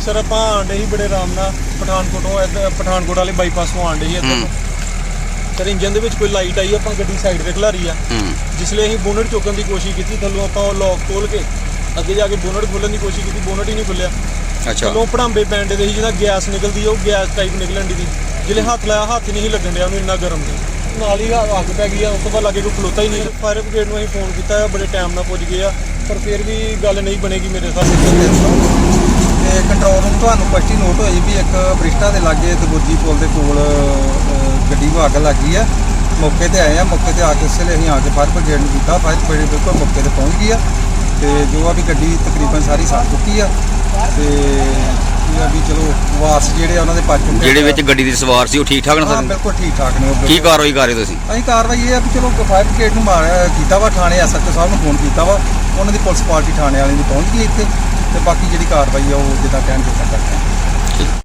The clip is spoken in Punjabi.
ਨਹੀਂ ਸਰ ਆਪਾਂ ਆਂਡੇ ਹੀ ਬੜੇ ਆਰਾਮ ਨਾਲ ਪਠਾਨਕੋਟੋਂ ਇੱਧਰ ਪਠਾਨਕੋਟ ਵਾਲੇ ਬਾਈਪਾਸ ਤੋਂ ਆਂਡੇ ਹੀ ਇੱਧਰ ਹੂੰ। ਨੂੰ। ਸਰ ਇੰਜਨ ਦੇ ਵਿੱਚ ਕੋਈ ਲਾਈਟ ਆਈ ਆਪਾਂ ਗੱਡੀ ਸਾਈਡ ਤੇ ਖਲਾਰੀ ਆ। ਹੂੰ। ਜਿਸ ਲਈ ਅਸੀਂ ਬੋਨਟ ਚੁੱਕਣ ਦੀ ਕੋਸ਼ਿਸ਼ ਕੀਤੀ ਥੱਲੋਂ ਆਪਾਂ ਉਹ ਲੌਕ ਖੋਲ ਕੇ ਅੱਗੇ ਜਾ ਕੇ ਬੋਨਟ ਖੋਲਣ ਦੀ ਕੋਸ਼ਿਸ਼ ਕੀਤੀ ਬੋਨਟ ਹੀ ਨਹੀਂ ਖੁੱਲਿਆ ਅੱਛਾ। ਥੱਲੋਂ ਪੜਾਂਬੇ ਪੈਂਦੇ ਦੇ ਸੀ ਜਿਹਦਾ ਗੈਸ ਨਿਕਲਦੀ ਆ, ਉਹ ਗੈਸ ਟਾਈਪ ਨਿਕਲਣ ਦੀ ਸੀ। ਜਿਹੜੇ ਹੱਥ ਲਾਇਆ ਹੱਥ ਹੀ ਨਹੀਂ ਸੀ ਲੱਗਣ ਡਿਆ ਉਹਨੂੰ ਇੰਨਾ ਗਰਮ ਸੀ। ਨਾਲ ਹੀ ਆ- ਅੱਗ ਪੈ ਗਈ ਆ ਉਸ ਤੋਂ ਬਾਅਦ ਲਾਗੇ ਕੋਈ ਖਲੋਤਾ ਹੀ ਨਹੀਂ ਫਾਇਰ ਬ੍ਰਿਗੇਡ ਨੂੰ ਅਸੀਂ ਫੋਨ ਕੀਤਾ ਬੜੇ ਟਾਈਮ ਨਾਲ ਪੁੱਜ ਗਏ ਆ ਪਰ ਫਿਰ ਵੀ ਗੱਲ ਨਹੀਂ ਬਣੇਗੀ ਮੇਰੇ ਹਿਸਾਬ ਨਾਲ। ਤੇ ਕੰਟਰੋਲ ਰੂਮ ਤੁਹਾਨੂੰ ਪੱਟੀ ਨੋਟ ਹੋਈ ਵੀ ਇੱਕ ਬ੍ਰਿਸ਼ਟਾ ਦੇ ਲਾਗੇ ਦਬੁਰਜੀ ਪੁਲ ਦੇ ਕੋਲ ਗੱਡੀ ਨੂੰ ਅੱਗ ਲੱਗੀ ਆ। ਮੌਕੇ ਤੇ ਆਏ ਆ ਮੌਕੇ ਤੇ ਆ ਕੇ ਇਸੇ ਲਈ ਅਸੀਂ ਆ ਕੇ ਫਾਇਰ ਬ੍ਰਿਗੇਡ ਨੂੰ ਕੀਤਾ। ਫਾਇਰ ਬ੍ਰਿਗੇਡ ਬਿਲਕੁਲ ਮੌਕੇ ਤੇ ਪਹੁੰਚ ਗਈ ਆ। ਤੇ ਜੋ ਆ ਵੀ ਗੱਡੀ ਤਕਰੀਬਨ ਸਾਰੀ ਸਾਫ਼ ਚੁੱਕੀ ਆ। ਤੇ ਇਹ ਆ ਵੀ ਚਲੋ ਵਾਰਸ ਜਿਹੜੇ ਆ ਉਹਨਾਂ ਦੇ ਪੱਜ ਚੁੱਕੇ ਜਿਹੜੇ। ਵਿੱਚ ਗੱਡੀ ਦੀ ਸਵਾਰ ਸੀ ਉਹ ਠੀਕ ਠਾਕ ਨਾ ਹਾਂ ਸਾਰੇ? ਬਿਲਕੁਲ ਠੀਕ ਠਾਕ ਨੇ ਉਹ ਕੀ ਬਿਲਕੁਲ। ਕਾਰਵਾਈ ਕਰ ਰਹੇ ਤੁਸੀਂ? ਅਸੀਂ ਕਾਰਵਾਈ ਇਹ ਆ ਵੀ ਚਲੋ ਫਾਇਰ ਬ੍ਰਿਗੇਡ ਨੂੰ ਮਾਰਿਆ ਕੀਤਾ ਵਾ ਥਾਣੇ ਐਸਐਚਓ ਸਾਹਿਬ ਨੂੰ ਫੋਨ ਕੀਤਾ ਵਾ। ਉਹਨਾਂ ਦੀ ਪੁਲਿਸ ਪਾਰਟੀ ਥਾਣੇ ਵਾਲੀ ਦੀ ਪਹੁੰਚ ਗਈ ਇੱਥੇ। ਤੇ ਬਾਕੀ ਜਿਹੜੀ ਕਾਰਵਾਈ ਆ ਉਹ ਜਿੱਦਾਂ ਕਹਿਣਗੇ ਤਾਂ ਕਰਦੇ ਆ